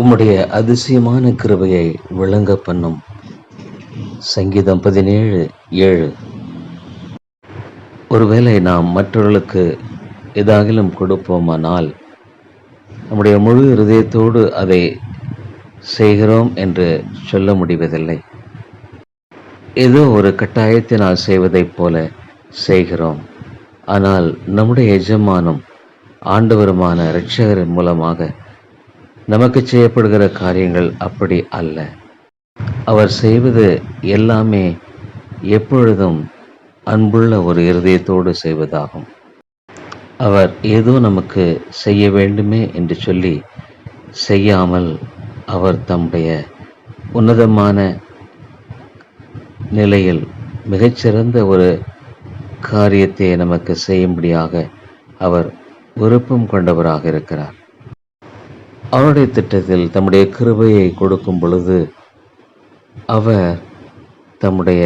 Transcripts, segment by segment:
உம்முடைய அதிசயமான கிருபையை விளங்க பண்ணும். சங்கீதம் பதினேழு ஏழு. ஒருவேளை நாம் மற்றவர்களுக்கு ஏதாகிலும் கொடுப்போமானால் நம்முடைய முழு இருதயத்தோடு அதை செய்கிறோம் என்று சொல்ல முடிவதில்லை. ஏதோ ஒரு கட்டாயத்தினால் செய்வதைப் போல செய்கிறோம். ஆனால் நம்முடைய எஜமானம் ஆண்டவருமான இரட்சகரின் மூலமாக நமக்கு செய்யப்படுகிற காரியங்கள் அப்படி அல்ல. அவர் செய்வது எல்லாமே எப்பொழுதும் அன்புள்ள ஒரு இருதயத்தோடு செய்வதாகும். அவர் ஏதோ நமக்கு செய்ய வேண்டுமே என்று சொல்லி செய்யாமல் அவர் தம்முடைய உன்னதமான நிலையில் மிகச்சிறந்த ஒரு காரியத்தை நமக்கு செய்யும்படியாக அவர் விருப்பம் கொண்டவராக இருக்கிறார். அவருடைய திட்டத்தில் தம்முடைய கிருபையை கொடுக்கும் பொழுது அவர் தம்முடைய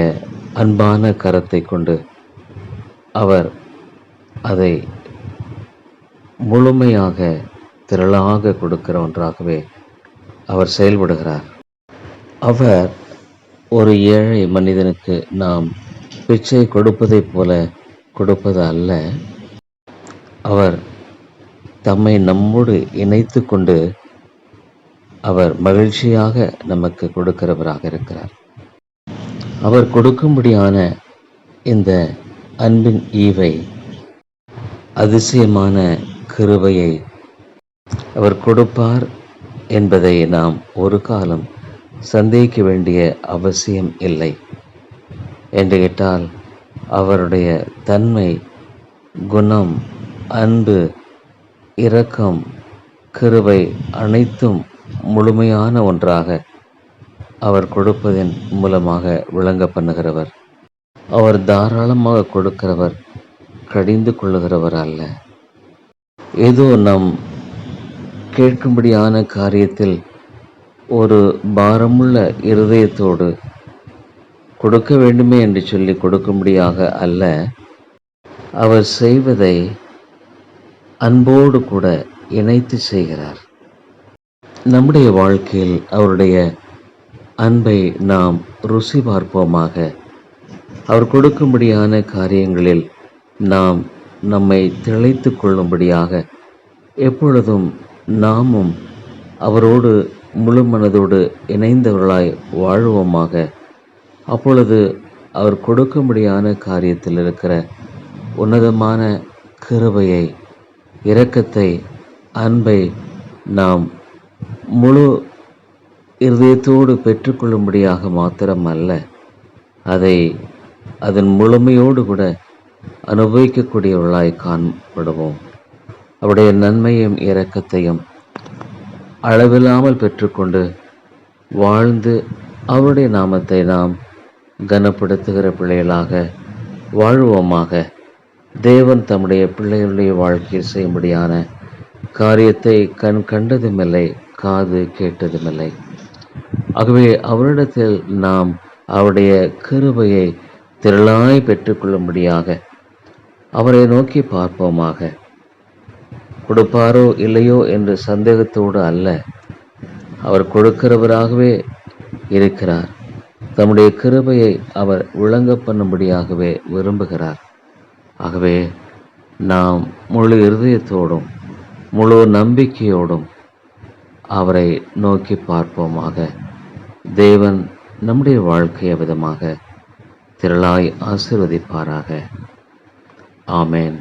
அன்பான கரத்தை கொண்டு அவர் அதை முழுமையாக திரளாக கொடுக்கிற ஒன்றாகவே அவர் செயல்படுகிறார். அவர் ஒரு ஏழை மனிதனுக்கு நாம் பிச்சை கொடுப்பதைப் போல கொடுப்பது அல்ல. அவர் தம்மை நம்மோடு இணைத்து கொண்டு அவர் மகிழ்ச்சியாக நமக்கு கொடுக்கிறவராக இருக்கிறார். அவர் கொடுக்கும்படியான இந்த அன்பின் ஈவை அதிசயமான கிருபையை அவர் கொடுப்பார் என்பதை நாம் ஒரு காலம் சந்தேகிக்க வேண்டிய அவசியம் இல்லை. என்று கேட்டால் அவருடைய தன்மை குணம் அன்பு இரக்கம் கிருபை அனைத்தும் முழுமையான ஒன்றாக அவர் கொடுப்பதன் மூலமாக விளங்க பண்ணுகிறவர் அவர் தாராளமாக கொடுக்கிறவர் கடிந்து கொள்ளுகிறவர் அல்ல. ஏதோ நம் கேட்கும்படியான காரியத்தில் ஒரு பாரமுள்ள இருதயத்தோடு கொடுக்க வேண்டுமே என்று சொல்லி கொடுக்கும்படியாக அல்ல அவர் செய்வதை அன்போடு கூட இணைத்து செய்கிறார். நம்முடைய வாழ்க்கையில் அவருடைய அன்பை நாம் ருசி பார்ப்போமாக. அவர் கொடுக்கும்படியான காரியங்களில் நாம் நம்மை திளைத்து கொள்ளும்படியாக எப்பொழுதும் நாமும் அவரோடு முழு மனதோடு இணைந்தவர்களாய் வாழ்வோமாக. அப்பொழுது அவர் கொடுக்கும்படியான காரியத்தில் இருக்கிற உன்னதமான கிருபையை இரக்கத்தை அன்பை நாம் முழு இருதயத்தோடு பெற்றுக்கொள்ளும்படியாக மாத்திரமல்ல அதை அதன் முழுமையோடு கூட அனுபவிக்கக்கூடியவர்களாய் காணப்படுவோம் அவருடைய நன்மையும் இரக்கத்தையும் அளவில்லாமல் பெற்றுக்கொண்டு வாழ்ந்து அவருடைய நாமத்தை நாம் கனப்படுத்துகிற பிள்ளைகளாக வாழ்வோமாக தேவன் தம்முடைய பிள்ளைகளுடைய வாழ்க்கையில் செய்யும்படியான காரியத்தை கண் கண்டதுமில்லை காது கேட்டதுமில்லை. ஆகவே அவரிடத்தில் நாம் அவருடைய கிருபையை திரளாய் பெற்றுக்கொள்ளும்படியாக அவரை நோக்கி பார்ப்போமாக. கொடுப்பாரோ இல்லையோ என்று சந்தேகத்தோடு அல்ல அவர் கொடுக்கிறவராகவே இருக்கிறார். தம்முடைய கிருபையை அவர் விளங்க பண்ணும்படியாகவே விரும்புகிறார். ஆகவே நாம் முழு இருதயத்தோடும் முழு நம்பிக்கையோடும் அவரை நோக்கி பார்ப்போமாக. தேவன் நம்முடைய வாழ்க்கையை விதமாக திரளாய் ஆசிர்வதிப்பாராக. ஆமேன்.